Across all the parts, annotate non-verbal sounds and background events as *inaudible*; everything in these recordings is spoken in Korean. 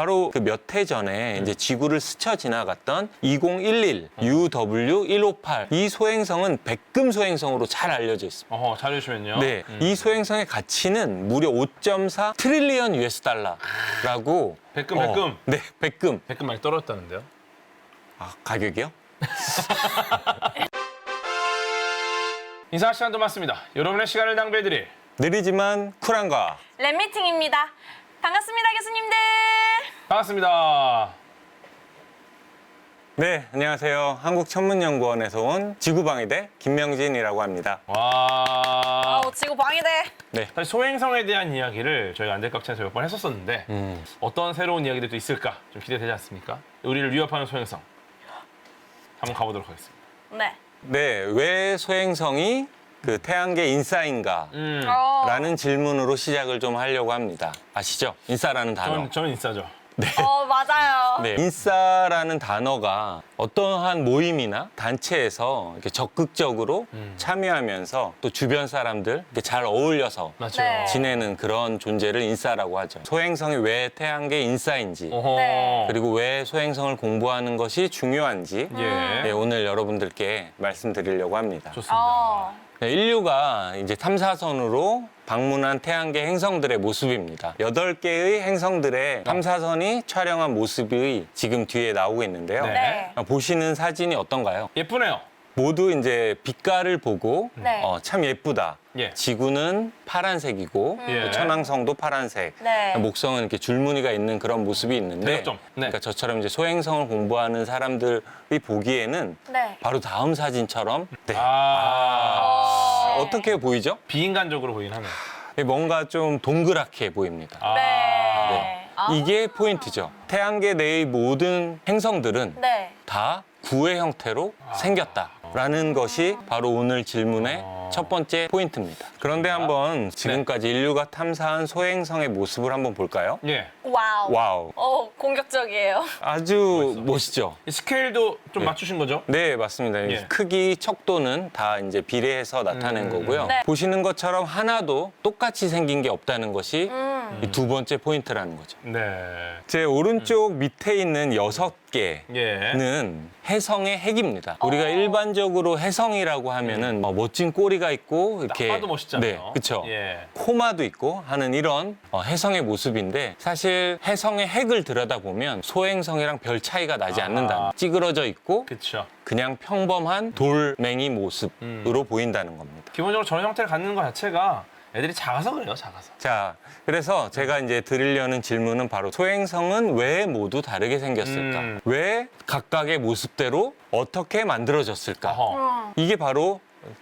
바로 그 몇 해 전에 이제 지구를 스쳐 지나갔던 2011 UW158 이 소행성은 백금 소행성으로 잘 알려져 있습니다. 어허, 잘 해주시면요. 네, 음. 이 소행성의 가치는 무려 5.4 트릴리언 US 달러라고. 백금, 어, 백금. 네, 백금. 백금 많이 떨어졌다는데요. 아, 가격이요? *laughs* 인사 시간도 맞습니다. 여러분의 시간을 낭비해드릴 느리지만 쿨한가. 랩미팅입니다. 반갑습니다, 교수님들. 반갑습니다. 네, 안녕하세요. 한국천문연구원에서 온 지구방위대 김명진이라고 합니다. 와. 아우, 지구 방해돼. 네. 사실 소행성에 대한 이야기를 저희가 안될깍지에서 몇 번 했었었는데 음. 어떤 새로운 이야기들도 있을까 좀 기대되지 않습니까? 우리를 위협하는 소행성 한번 가보도록 하겠습니다. 네. 네, 왜 소행성이 그 태양계 인싸인가? 음, 어, 라는 질문으로 시작을 좀 하려고 합니다. 아시죠? 인싸라는 단어. 저는, 저는 인싸죠. 어, 맞아요. 네, 인싸라는 단어가 어떠한 모임이나 단체에서 이렇게 적극적으로 음. 참여하면서 또 주변 사람들 이렇게 잘 어울려서 맞죠. 네. 지내는 그런 존재를 인싸라고 하죠. 소행성이 왜 태양계 인싸인지 어허. 네. 그리고 왜 소행성을 공부하는 것이 중요한지 예. 네, 오늘 여러분들께 말씀드리려고 합니다. 좋습니다. 어, 네, 인류가 이제 탐사선으로 방문한 태양계 행성들의 모습입니다. 여덟 개의 행성들의 탐사선이 촬영한 모습이 지금 뒤에 나오고 있는데요. 네. 네. 아, 보시는 사진이 어떤가요? 예쁘네요. 모두 이제 빛깔을 보고 네. 어, 참 예쁘다. 예. 지구는 파란색이고 예. 또 천왕성도 파란색. 네. 목성은 이렇게 줄무늬가 있는 그런 모습이 있는데 대각점. 네. 그러니까 저처럼 이제 소행성을 공부하는 사람들이 보기에는 네. 바로 다음 사진처럼 네. 아, 어, 어떻게 보이죠? 비인간적으로 보이긴 하네요. 뭔가 좀 동그랗게 보입니다. 아, 네. 네. 아. 이게 포인트죠. 태양계 내의 모든 행성들은 네. 다 구의 형태로 생겼다 라는 것이 바로 오늘 질문의 아. 첫 번째 포인트입니다. 그런데 한번 지금까지 인류가 탐사한 소행성의 모습을 한번 볼까요? 예. 와우. 와우, 어, 공격적이에요. 아주 멋있죠. 이 스케일도 좀 네. 맞추신 거죠? 네, 맞습니다. 예. 크기, 척도는 다 이제 비례해서 나타낸 음. 거고요. 네. 보시는 것처럼 하나도 똑같이 생긴 게 없다는 것이 음. 이 두 번째 포인트라는 거죠. 네. 제 오른쪽 밑에 있는 여섯 개는 예. 해성의 핵입니다. 우리가 어. 일반적으로 해성이라고 하면은 뭐 멋진 꼬리가 있고 이렇게 딱 봐도 멋있잖아요. 네, 그렇죠. 예. 코마도 있고 하는 이런 어, 해성의 모습인데 사실 해성의 핵을 들여다보면 소행성이랑 별 차이가 나지 아하. 않는다. 찌그러져 있고 그렇죠. 그냥 평범한 돌멩이 모습으로 음. 보인다는 겁니다. 기본적으로 저런 형태를 갖는 것 자체가 애들이 작아서 그래요, 작아서. 자, 그래서 제가 이제 드리려는 질문은 바로 소행성은 왜 모두 다르게 생겼을까? 음. 왜 각각의 모습대로 어떻게 만들어졌을까? 어허. 음. 이게 바로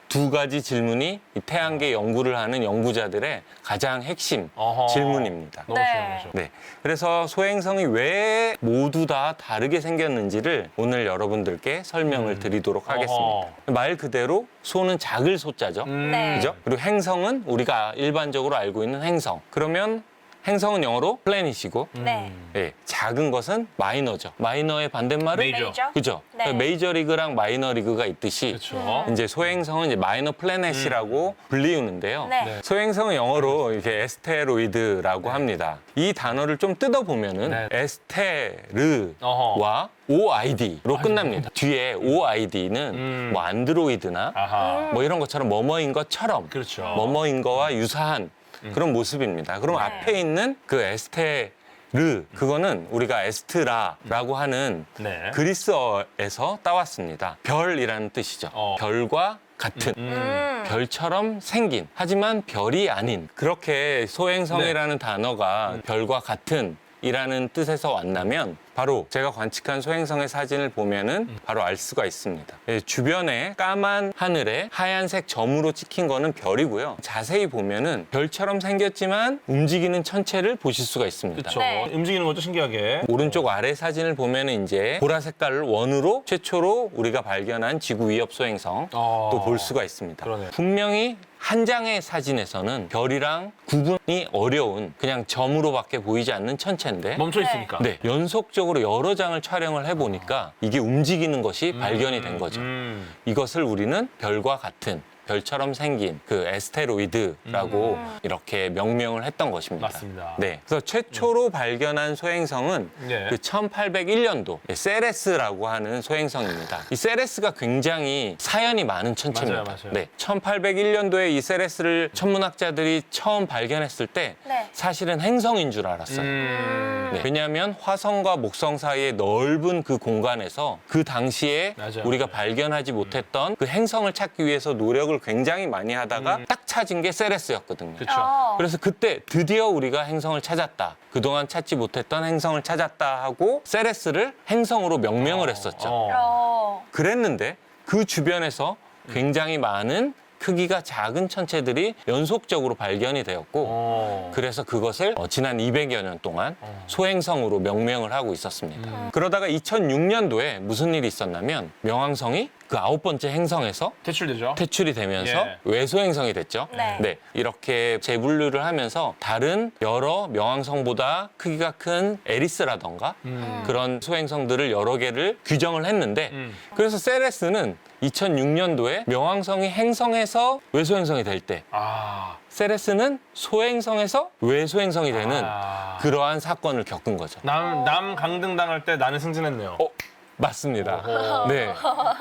두 가지 질문이 이 태양계 연구를 하는 연구자들의 가장 핵심 어허. 질문입니다. 너무 네. 시원하죠. 네. 그래서 소행성이 왜 모두 다 다르게 생겼는지를 오늘 여러분들께 설명을 드리도록 하겠습니다. 어허. 말 그대로 소는 작을 소자죠. 음. 네. 그죠? 그리고 행성은 우리가 일반적으로 알고 있는 행성. 그러면 행성은 영어로 플래닛이고 네. 예, 작은 것은 마이너죠. 마이너의 반대말은 메이저. 메이저. 그죠? 네. 그러니까 메이저 리그랑 마이너 리그가 있듯이 그렇죠. 이제 소행성은 이제 마이너 플래닛이라고 불리우는데요. 네. 네. 소행성은 영어로 이렇게 에스테로이드라고 합니다. 이 단어를 좀 뜯어 보면은 네. 에스테르와 OID로 끝납니다. 뒤에 OID는 음. 뭐 안드로이드나 아하. 뭐 이런 것처럼 뭐뭐인 것처럼 그렇죠. 뭐뭐인 거와 유사한 그런 모습입니다. 그럼 네. 앞에 있는 그 에스테르 그거는 우리가 에스트라라고 하는 네. 그리스어에서 따왔습니다. 별이라는 뜻이죠. 어. 별과 같은 음. 음. 별처럼 생긴 하지만 별이 아닌 그렇게 소행성이라는 단어가 별과 같은 이라는 뜻에서 왔나면 바로 제가 관측한 소행성의 사진을 보면은 바로 알 수가 있습니다. 예, 주변에 까만 하늘에 하얀색 점으로 찍힌 거는 별이고요. 자세히 보면은 별처럼 생겼지만 움직이는 천체를 보실 수가 있습니다. 그렇죠. 네. 움직이는 것도 신기하게. 오른쪽 아래 사진을 보면은 이제 보라 색깔을 원으로 최초로 우리가 발견한 지구 위협 소행성 어. 또볼 수가 있습니다. 그러네요. 분명히 한 장의 사진에서는 별이랑 구분이 어려운 그냥 점으로밖에 보이지 않는 천체인데 멈춰 있으니까. 네, 연속적으로 여러 장을 촬영을 해보니까 이게 움직이는 것이 발견이 된 거죠. 음. 이것을 우리는 별과 같은 별처럼 생긴 그 에스테로이드라고 이렇게 명명을 했던 것입니다. 맞습니다. 네. 그래서 최초로 발견한 소행성은 네. 그 1801년도 세레스라고 하는 소행성입니다. 이 세레스가 굉장히 사연이 많은 천체입니다. 맞아요, 맞아요. 네. 1801년도에 이 세레스를 천문학자들이 처음 발견했을 때 네. 사실은 행성인 줄 알았어요. 음. 네. 왜냐하면 화성과 목성 사이의 넓은 그 공간에서 그 당시에 맞아요. 우리가 네. 발견하지 못했던 그 행성을 찾기 위해서 노력을 굉장히 많이 하다가 딱 찾은 게 세레스였거든요. 음. 그렇죠. 어. 그래서 그때 드디어 우리가 행성을 찾았다. 그동안 찾지 못했던 행성을 찾았다 하고 세레스를 행성으로 명명을 했었죠. 어. 어. 그랬는데 그 주변에서 굉장히 많은 크기가 작은 천체들이 연속적으로 발견이 되었고 어. 그래서 그것을 어, 지난 200여 년 동안 어. 소행성으로 명명을 하고 있었습니다. 음. 그러다가 2006년도에 무슨 일이 있었냐면 명왕성이 그 아홉 번째 행성에서 퇴출되죠. 퇴출이 되면서 예. 외소행성이 됐죠. 네. 이렇게 재분류를 하면서 다른 여러 명왕성보다 크기가 큰 에리스라던가 음. 그런 소행성들을 여러 개를 규정을 했는데 음. 그래서 세레스는 2006년도에 명왕성이 행성에서 외소행성이 될 때 아. 세레스는 소행성에서 외소행성이 되는 아. 그러한 사건을 겪은 거죠. 남, 남 강등 당할 때 나는 승진했네요. 어, 맞습니다. 어허. 네.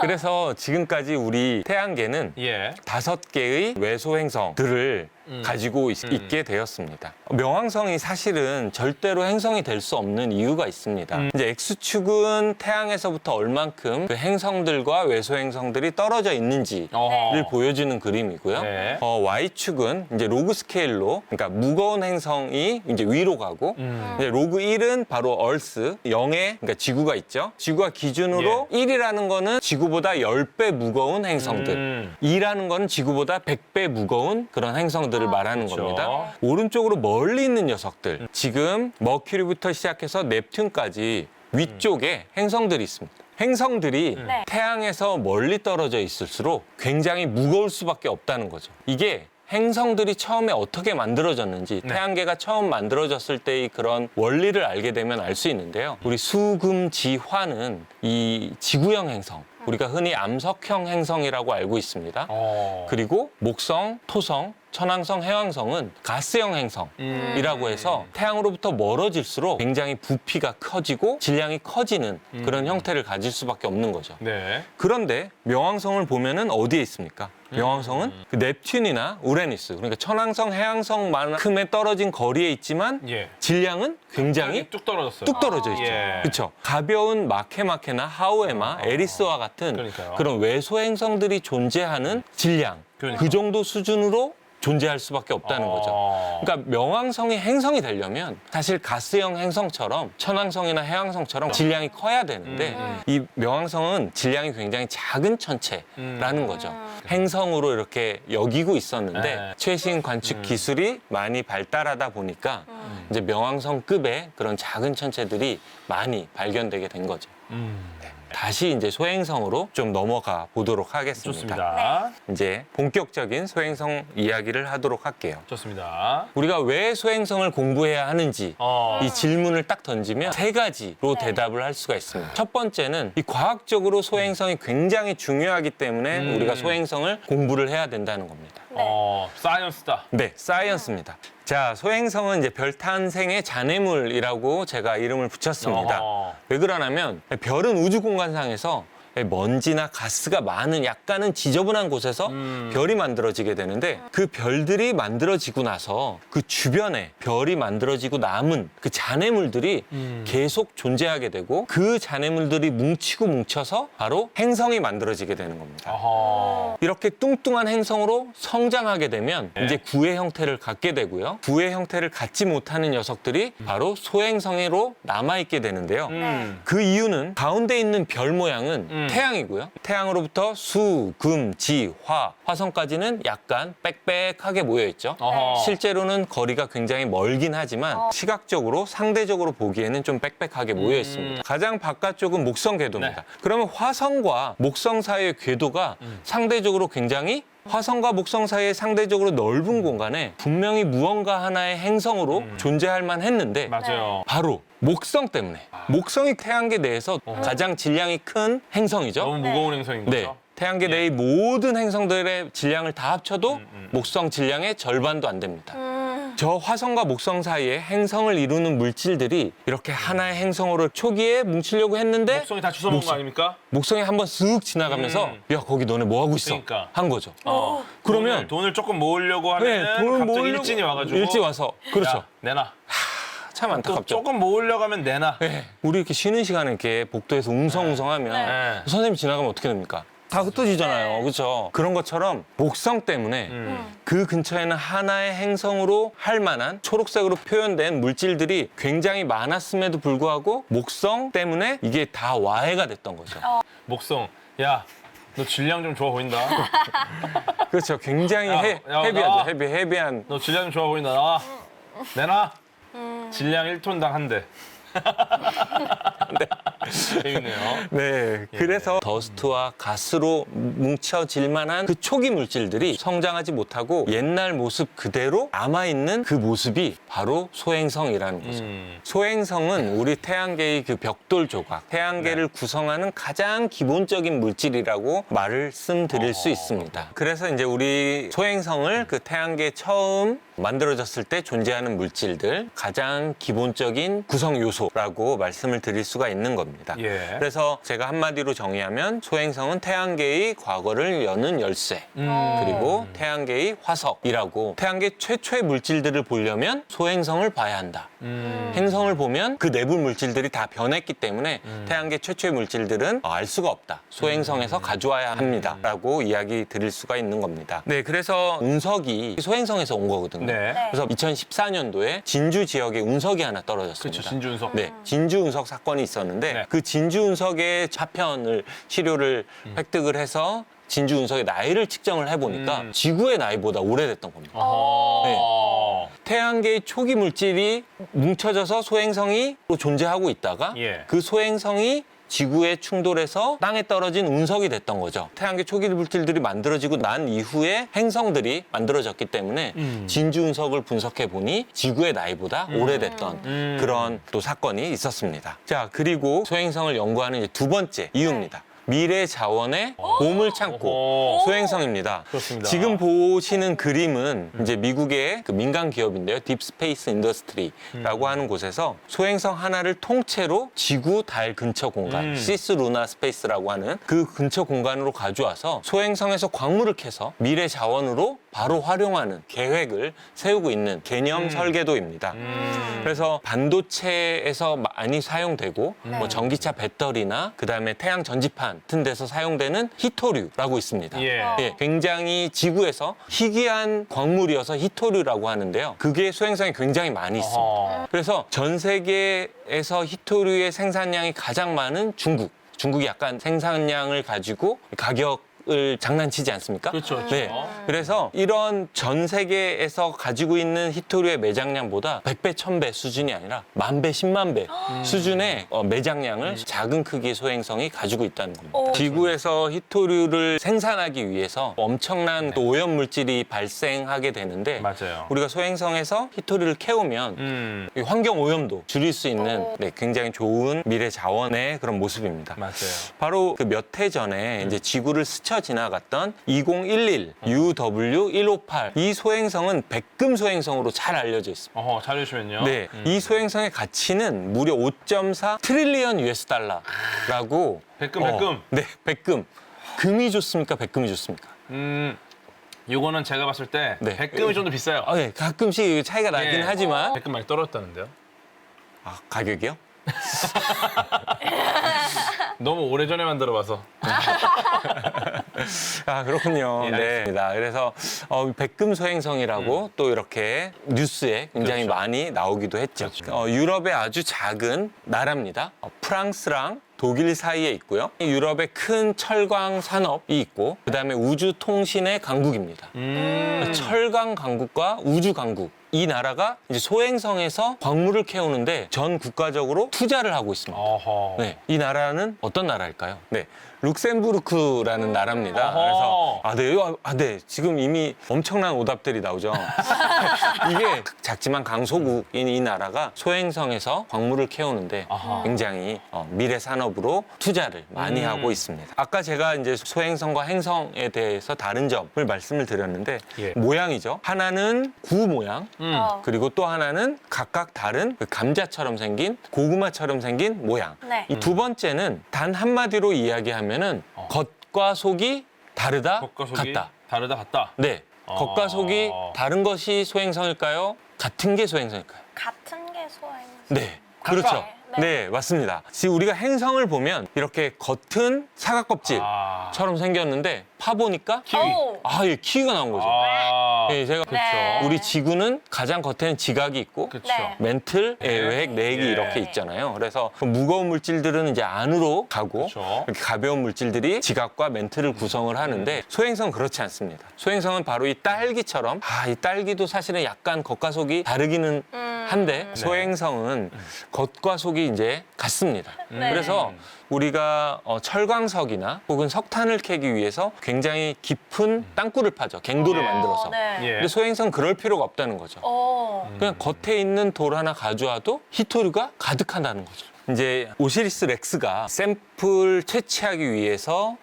그래서 지금까지 우리 태양계는 예. 다섯 개의 외소행성들을 음. 가지고 있, 음. 게 되었습니다. 명왕성이 사실은 절대로 행성이 될 수 없는 이유가 있습니다. 음. 이제 X축은 태양에서부터 얼만큼 그 행성들과 외소 행성들이 떨어져 있는지를 어. 보여주는 그림이고요. 네. 어, Y축은 이제 로그 스케일로, 그러니까 무거운 행성이 이제 위로 가고, 음. 이제 로그 1은 바로 얼스, 0에 그러니까 지구가 있죠. 지구가 기준으로 예. 1이라는 거는 지구보다 10배 무거운 행성들. 음. 2라는 거는 지구보다 100배 무거운 그런 행성들 을 말하는 그렇죠. 겁니다. 오른쪽으로 멀리 있는 녀석들. 지금 머큐리부터 시작해서 넵튠까지 위쪽에 행성들이 있습니다. 행성들이 네. 태양에서 멀리 떨어져 있을수록 굉장히 무거울 수밖에 없다는 거죠. 이게 행성들이 처음에 어떻게 만들어졌는지 네. 태양계가 처음 만들어졌을 때의 그런 원리를 알게 되면 알 수 있는데요. 우리 수금지화는 이 지구형 행성, 우리가 흔히 암석형 행성이라고 알고 있습니다. 어. 그리고 목성, 토성, 천왕성, 해왕성은 가스형 행성이라고 음. 해서 태양으로부터 멀어질수록 굉장히 부피가 커지고 질량이 커지는 그런 음. 형태를 가질 수밖에 없는 거죠. 네. 그런데 명왕성을 보면은 어디에 있습니까? 명왕성은 음. 그 넵튠이나 우레니스, 그러니까 천왕성, 해왕성만큼의 떨어진 거리에 있지만 예. 질량은 굉장히 뚝 떨어졌어요. 뚝 떨어져 있죠. 예. 그렇죠. 가벼운 마케마케나 하오에마, 에리스와 같은 그러니까요. 그런 외소 행성들이 존재하는 질량 그러니까. 그 정도 수준으로 존재할 수밖에 없다는 거죠. 어. 그러니까 명왕성이 행성이 되려면 사실 가스형 행성처럼 천왕성이나 해왕성처럼 질량이 커야 되는데 음. 이 명왕성은 질량이 굉장히 작은 천체라는 음. 거죠. 행성으로 이렇게 여기고 있었는데 네. 최신 관측 음. 기술이 많이 발달하다 보니까 이제 명왕성급의 그런 작은 천체들이 많이 발견되게 된 거죠. 음. 다시 이제 소행성으로 좀 넘어가 보도록 하겠습니다. 좋습니다. 이제 본격적인 소행성 이야기를 하도록 할게요. 좋습니다. 우리가 왜 소행성을 공부해야 하는지 어. 이 질문을 딱 던지면 세 가지로 네. 대답을 할 수가 있습니다. 첫 번째는 이 과학적으로 소행성이 굉장히 중요하기 때문에 음. 우리가 소행성을 공부를 해야 된다는 겁니다. 네. 어, 사이언스다. 네, 사이언스입니다. 자, 소행성은 이제 별 탄생의 잔해물이라고 제가 이름을 붙였습니다. 어허. 왜 그러냐면 별은 우주 공간상에서 먼지나 가스가 많은 약간은 지저분한 곳에서 음. 별이 만들어지게 되는데 그 별들이 만들어지고 나서 그 주변에 별이 만들어지고 남은 그 잔해물들이 음. 계속 존재하게 되고 그 잔해물들이 뭉치고 뭉쳐서 바로 행성이 만들어지게 되는 겁니다. 어허. 이렇게 뚱뚱한 행성으로 성장하게 되면 네. 이제 구의 형태를 갖게 되고요. 구의 형태를 갖지 못하는 녀석들이 바로 소행성으로 남아있게 되는데요. 음. 그 이유는 가운데 있는 별 모양은 음. 태양이고요. 태양으로부터 수, 금, 지, 화, 화성까지는 약간 빽빽하게 모여 있죠. 어허. 실제로는 거리가 굉장히 멀긴 하지만 어. 시각적으로 상대적으로 보기에는 좀 빽빽하게 모여 있습니다. 가장 바깥쪽은 목성 궤도입니다. 네. 그러면 화성과 목성 사이의 궤도가 상대적으로 굉장히 화성과 목성 사이의 상대적으로 넓은 공간에 분명히 무언가 하나의 행성으로 존재할 만 했는데 맞아요. 바로 목성 때문에 목성이 태양계 내에서 가장 질량이 큰 행성이죠. 너무 무거운 행성인 네. 거죠. 태양계 내의 모든 행성들의 질량을 다 합쳐도 음, 음. 목성 질량의 절반도 안 됩니다. 음, 저 화성과 목성 사이에 행성을 이루는 물질들이 이렇게 하나의 행성으로 초기에 뭉치려고 했는데 목성이 다 주워 먹은 거 목성- 아닙니까? 목성이 한번 쓱 지나가면서 음. 야 거기 너네 뭐 하고 있어 그러니까. 한 거죠. 어. 그러면- 돈을, 돈을 조금 모으려고 하면 돈을 갑자기 모으려고- 일진이 와가지고 일찍 와서 그렇죠. 야, 내놔. 참또 안타깝죠. 조금 모으려고 하면 내놔. 네. 우리 이렇게 쉬는 시간에 이렇게 복도에서 웅성웅성하면 네. 선생님 지나가면 어떻게 됩니까? 다 흩어지잖아요. 네. 그렇죠? 그런 것처럼 목성 때문에 음. 그 근처에는 하나의 행성으로 할 만한 초록색으로 표현된 물질들이 굉장히 많았음에도 불구하고 목성 때문에 이게 다 와해가 됐던 거죠. 목성. 야, 너 질량 좀 좋아 보인다. *laughs* 그렇죠. 굉장히 야, 헤, 야. 헤비하죠. 헤비, 헤비한. 너 질량 좀 좋아 보인다. 나와. 내놔. 음. 질량 1톤당 한 대. *laughs* 재밌네요. 네. 그래서 더스트와 가스로 뭉쳐질 만한 그 초기 물질들이 성장하지 못하고 옛날 모습 그대로 남아있는 그 모습이 바로 소행성이라는 거죠. 음. 소행성은 우리 태양계의 그 벽돌 조각, 태양계를 구성하는 가장 기본적인 물질이라고 말씀드릴 수 어. 있습니다. 그래서 이제 우리 소행성을 그 태양계 처음 만들어졌을 때 존재하는 물질들 가장 기본적인 구성 요소라고 말씀을 드릴 수가 있는 겁니다. 예. 그래서 제가 한마디로 정의하면 소행성은 태양계의 과거를 여는 열쇠. 음. 그리고 태양계의 화석이라고 태양계 최초의 물질들을 보려면 소행성을 봐야 한다. 음. 행성을 보면 그 내부 물질들이 다 변했기 때문에 음. 태양계 최초의 물질들은 알 수가 없다. 소행성에서 가져와야 합니다. 라고 이야기 드릴 수가 있는 겁니다. 네, 그래서 운석이 소행성에서 온 거거든요. 네. 그래서 2014년도에 진주 지역에 운석이 하나 떨어졌습니다. 그렇죠. 진주 운석. 네, 진주 운석 사건이 있었는데 네. 그 진주 운석의 파편을 시료를 획득을 해서 진주 운석의 나이를 측정을 해보니까 음. 지구의 나이보다 오래됐던 겁니다. 어허. 태양계의 초기 물질이 뭉쳐져서 소행성이 또 존재하고 있다가 예. 그 소행성이 지구에 충돌해서 땅에 떨어진 운석이 됐던 거죠. 태양계 초기 물질들이 만들어지고 난 이후에 행성들이 만들어졌기 때문에 음. 진주 운석을 분석해 보니 지구의 나이보다 오래됐던 음. 그런 또 사건이 있었습니다. 자, 그리고 소행성을 연구하는 이제 두 번째 이유입니다. 미래 자원의 보물 창고. 소행성입니다. 그렇습니다. 지금 보시는 그림은 이제 미국의 그 민간 기업인데요. 딥스페이스 인더스트리라고 하는 곳에서 소행성 하나를 통째로 지구 달 근처 공간, 음. 시스 루나 스페이스라고 하는 그 근처 공간으로 가져와서 소행성에서 광물을 캐서 미래 자원으로 바로 활용하는 계획을 세우고 있는 개념 음. 설계도입니다. 음. 그래서 반도체에서 많이 사용되고 네. 뭐 전기차 배터리나 그다음에 태양 전지판 같은 데서 사용되는 히토류라고 있습니다. 예. 어. 예, 굉장히 지구에서 희귀한 광물이어서 히토류라고 하는데요. 그게 소행성이 굉장히 많이 있습니다. 어허. 그래서 전 세계에서 히토류의 생산량이 가장 많은 중국. 중국이 약간 생산량을 가지고 가격 을 장난치지 않습니까? 그렇죠. 그렇죠. 네. 그래서 이런 전 세계에서 가지고 있는 히토류의 매장량보다 100배, 1000배 수준이 아니라 만 배, 10만 배 수준의 어, 매장량을 작은 크기의 소행성이 가지고 있다는 겁니다. 오. 지구에서 히토류를 생산하기 위해서 엄청난 또 오염 물질이 발생하게 되는데 맞아요. 우리가 소행성에서 히토류를 캐오면 음. 이 환경 오염도 줄일 수 있는 오. 네, 굉장히 좋은 미래 자원의 그런 모습입니다. 맞아요. 바로 그 몇 해 전에 이제 지구를 스쳐 지나갔던 2011 UW158 이 소행성은 백금 소행성으로 잘 알려져 있습니다. 어허, 잘 해주시면요. 네, 음. 이 소행성의 가치는 무려 5.4 트릴리언 US 달러라고. 백금, 백금. 네, 백금. 금이 좋습니까? 백금이 좋습니까? 음. 요거는 제가 봤을 때 네. 백금이 좀 더 비싸요. 아, 네, 가끔씩 차이가 나긴 예. 하지만 백금 많이 떨어졌다는데요. 아, 가격이요? *laughs* *laughs* 너무 오래전에 만들어 봐서. *laughs* 아 그렇군요. 예, 네. 그래서 어, 백금 소행성이라고 또 이렇게 뉴스에 굉장히 음. 그렇죠. 많이 나오기도 했죠. 그렇죠. 어, 유럽의 아주 작은 나라입니다. 어, 프랑스랑 독일 사이에 있고요. 유럽의 큰 철강 산업이 있고 그다음에 우주 통신의 강국입니다. 음. 철강 강국과 우주 강국 이 나라가 이제 소행성에서 광물을 캐오는데 전 국가적으로 투자를 하고 있습니다. 어허. 네, 이 나라는 어떤 나라일까요? 네, 룩셈부르크라는 나라입니다. 어허. 그래서 아, 네, 아, 네, 지금 이미 엄청난 오답들이 나오죠. *laughs* 이게 작지만 강소국인 이 나라가 소행성에서 광물을 캐오는데 아하. 굉장히 어, 미래 산업으로 투자를 많이 음. 하고 있습니다. 아까 제가 이제 소행성과 행성에 대해서 다른 점을 말씀을 드렸는데 예. 모양이죠. 하나는 구 모양, 음. 어. 그리고 또 하나는 각각 다른 그 감자처럼 생긴 고구마처럼 생긴 모양. 네. 이 두 번째는 단 한마디로 이야기하면 은 어. 겉과 속이 다르다, 겉과 속이 같다. 다르다 같다. 네. 어. 겉과 속이 다른 것이 소행성일까요? 같은 게 소행성일까요? 같은 게 소행. 네. 각각. 그렇죠. 네. 네, 맞습니다. 지금 우리가 행성을 보면 이렇게 겉은 사과 껍질처럼 아. 생겼는데 파보니까 키위. 오. 아, 이 키위가 나온 거죠. 아. 네, 제가 그렇죠. 네. 우리 지구는 가장 겉에는 지각이 있고 그렇죠. 네. 멘틀, 외핵, 내핵이 예. 이렇게 있잖아요. 그래서 그 무거운 물질들은 이제 안으로 가고 그렇죠. 이렇게 가벼운 물질들이 지각과 멘틀을 구성을 하는데 소행성 그렇지 않습니다. 소행성은 바로 이 딸기처럼 아, 이 딸기도 사실은 약간 겉과 속이 다르기는 음. 한데 소행성은 겉과 속이 이제 같습니다. 네. 그래서 우리가 어, 철광석이나 혹은 석탄을 캐기 위해서 굉장히 깊은 땅굴을 파죠. 갱도를 만들어서. 어, 네. 예. 근데 소행성 그럴 필요가 없다는 거죠. 어. 그냥 겉에 있는 돌 하나 가져와도 히토류가 가득하다는 거죠. 이제 오시리스 렉스가 샘플 채취하기 위해서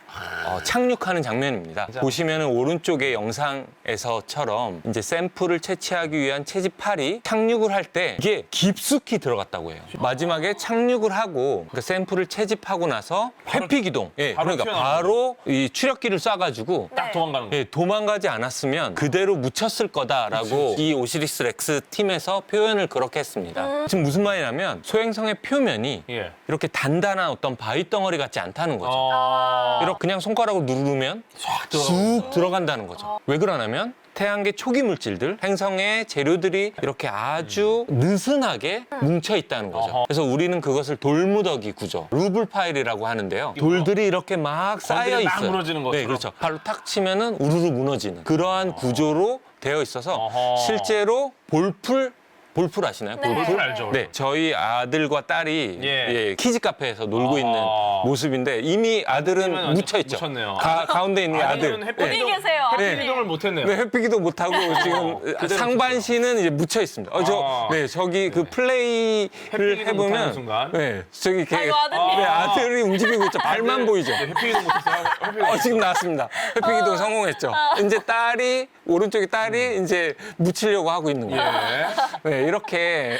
어, 착륙하는 장면입니다. 보시면 오른쪽의 영상에서처럼 이제 샘플을 채취하기 위한 채집팔이 착륙을 할 때 이게 깊숙이 들어갔다고 해요. 마지막에 착륙을 하고 그 샘플을 채집하고 나서 회피 기동. 예, 바로 그러니까 튀어나오는 바로 이 추력기를 쏴가지고 딱 네. 도망가는 거. 예, 도망가지 않았으면 그대로 묻혔을 거다라고 이 오시리스 렉스 팀에서 표현을 그렇게 했습니다. 지금 무슨 말이냐면 소행성의 표면이 예. 이렇게 단단한 어떤 바위 덩어리 같지 않다는 거죠. 어. 이렇게 그냥 손가락으로 누르면. 쑥 들어간다는 거죠. 왜 그러냐면 태양계 초기 물질들, 행성의 재료들이 이렇게 아주 느슨하게 뭉쳐 있다는 거죠. 그래서 우리는 그것을 돌무더기 구조, 루블 파일이라고 하는데요. 돌들이 이렇게 막 쌓여 막 있어요. 무너지는 것처럼. 네, 그렇죠. 발로 탁 치면은 우르르 무너지는 그러한 구조로 되어 있어서 어허. 실제로 볼풀 볼풀 아시나요? 네. 볼풀 알죠. 네, 저희 아들과 딸이 예. 예, 키즈 카페에서 놀고 아. 있는 모습인데 이미 아들은 묻혀 있죠. 묻혔네요. 가운데 있는 게 아들. 아들은 햇빛 어디 이동- 계세요? 햇빛 아들이? 이동을 못했네요. 네, 회피기도 못하고 *laughs* 지금 그대로 상반신은 이제 묻혀 있습니다. 어, 저, 아. 네, 저기 그 플레이를 회피기도 못하는 해보면, 순간. 네, 저기 이렇게 아이고, 아드님. 네, 아들이 움직이고 있죠. 발만 보이죠. 네, 이동 못했어요. *laughs* 회피 어, 지금 나왔습니다. 회피기도 성공했죠. 이제 딸이 오른쪽에 딸이 이제 묻히려고 하고 있는 거예요. 예. 네, 이렇게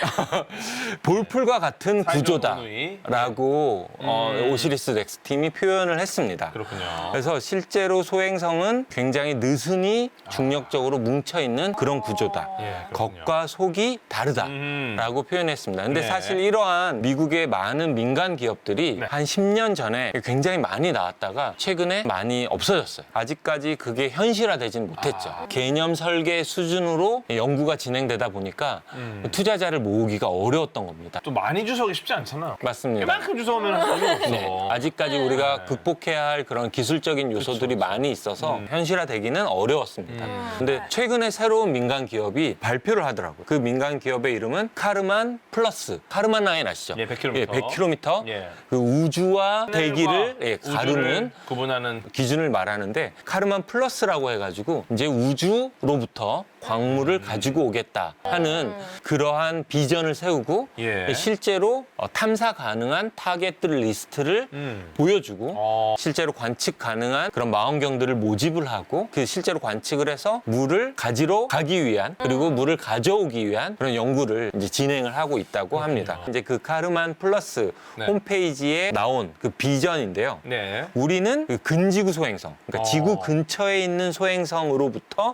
*laughs* 볼풀과 같은 구조다라고 어, 음. 오시리스 렉스 팀이 표현을 했습니다. 그렇군요. 그래서 실제로 소행성은 굉장히 느슨히 중력적으로 뭉쳐 있는 그런 구조다. 예, 그렇군요. 겉과 속이 다르다라고 음. 표현했습니다. 근데 네. 사실 이러한 미국의 많은 민간 기업들이 네. 한 10년 전에 굉장히 많이 나왔다가 최근에 많이 없어졌어요. 아직까지 그게 현실화되지는 못했죠. 아. 개념 설계 수준으로 연구가 진행되다 보니까 음. 투자자를 모으기가 어려웠던 겁니다. 또 많이 주워오기 쉽지 않잖아요. 맞습니다. 이만큼 주워오면 의미가 없어. 네, 아직까지 우리가 극복해야 할 그런 기술적인 요소들이 많이 있어서 현실화되기는 어려웠습니다. 근데 최근에 새로운 민간 기업이 발표를 하더라고요. 그 민간 기업의 이름은 카르만 플러스. 카르만 라인 아시죠? 예, 100km. 예, 100km. 예. 그 우주와 대기를 예, 우주를 가르는 구분하는 기준을 말하는데 카르만 플러스라고 해가지고 이제 우주 로부터 광물을 가지고 오겠다 하는 그러한 비전을 세우고 예. 실제로 어, 탐사 가능한 타겟들 리스트를 음. 보여주고 어. 실제로 관측 가능한 그런 망원경들을 모집을 하고 그 실제로 관측을 해서 물을 가지러 가기 위한 그리고 물을 가져오기 위한 그런 연구를 이제 진행을 하고 있다고 합니다. 이제 그 카르만 플러스 네. 홈페이지에 나온 그 비전인데요. 네. 우리는 그 근지구 소행성, 그러니까 어. 지구 근처에 있는 소행성으로부터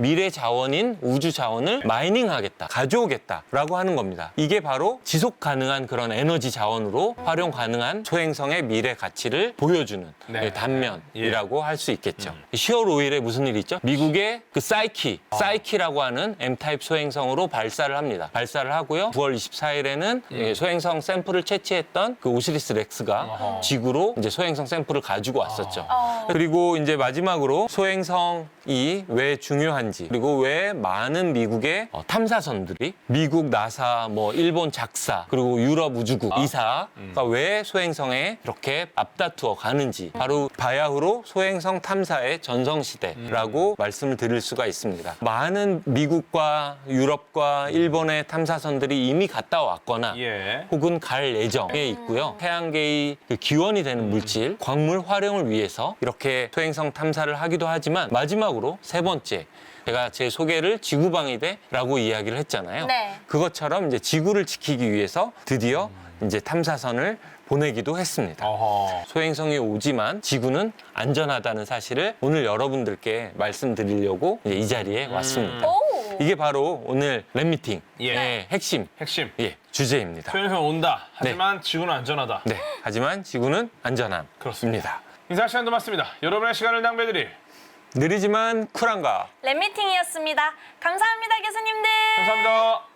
미래 자원인 우주 자원을 마이닝하겠다, 가져오겠다라고 하는 겁니다. 이게 바로 지속 가능한 그런 에너지 자원으로 활용 가능한 소행성의 미래 가치를 보여주는 네. 단면이라고 할 수 있겠죠. 10월 5일에 무슨 일이 있죠. 미국의 그 사이키, 사이키라고 하는 M 타입 소행성으로 발사를 합니다. 발사를 하고요. 9월 24일에는 소행성 샘플을 채취했던 그 오시리스 렉스가 어허. 지구로 이제 소행성 샘플을 가지고 왔었죠. 어. 그리고 이제 마지막으로 소행성이 왜 중요한 지 그리고 왜 많은 미국의 어, 탐사선들이 미국 나사 뭐 일본 작사 그리고 유럽 우주국 이사가 왜 소행성에 이렇게 앞다투어 가는지 바로 바야흐로 소행성 탐사의 전성시대라고 말씀을 드릴 수가 있습니다. 많은 미국과 유럽과 일본의 탐사선들이 이미 갔다 왔거나 예. 혹은 갈 예정에 있고요. 태양계의 그 기원이 되는 물질, 광물 활용을 위해서 이렇게 소행성 탐사를 하기도 하지만 마지막으로 세 번째 제가 제 소개를 지구방위대라고 이야기를 했잖아요. 네. 그것처럼 이제 지구를 지키기 위해서 드디어 이제 탐사선을 보내기도 했습니다. 어허. 소행성이 오지만 지구는 안전하다는 사실을 오늘 여러분들께 말씀드리려고 이제 이 자리에 왔습니다. 오. 이게 바로 오늘 랩미팅의 예. 핵심 핵심. 예, 주제입니다. 소행성 온다. 하지만 지구는 안전하다. 네, 하지만 지구는 안전함입니다. 그렇습니다. 인사 시간도 맞습니다. 여러분의 시간을 낭비해드릴 느리지만 쿨한가 랩미팅이었습니다. 감사합니다, 교수님들. 감사합니다.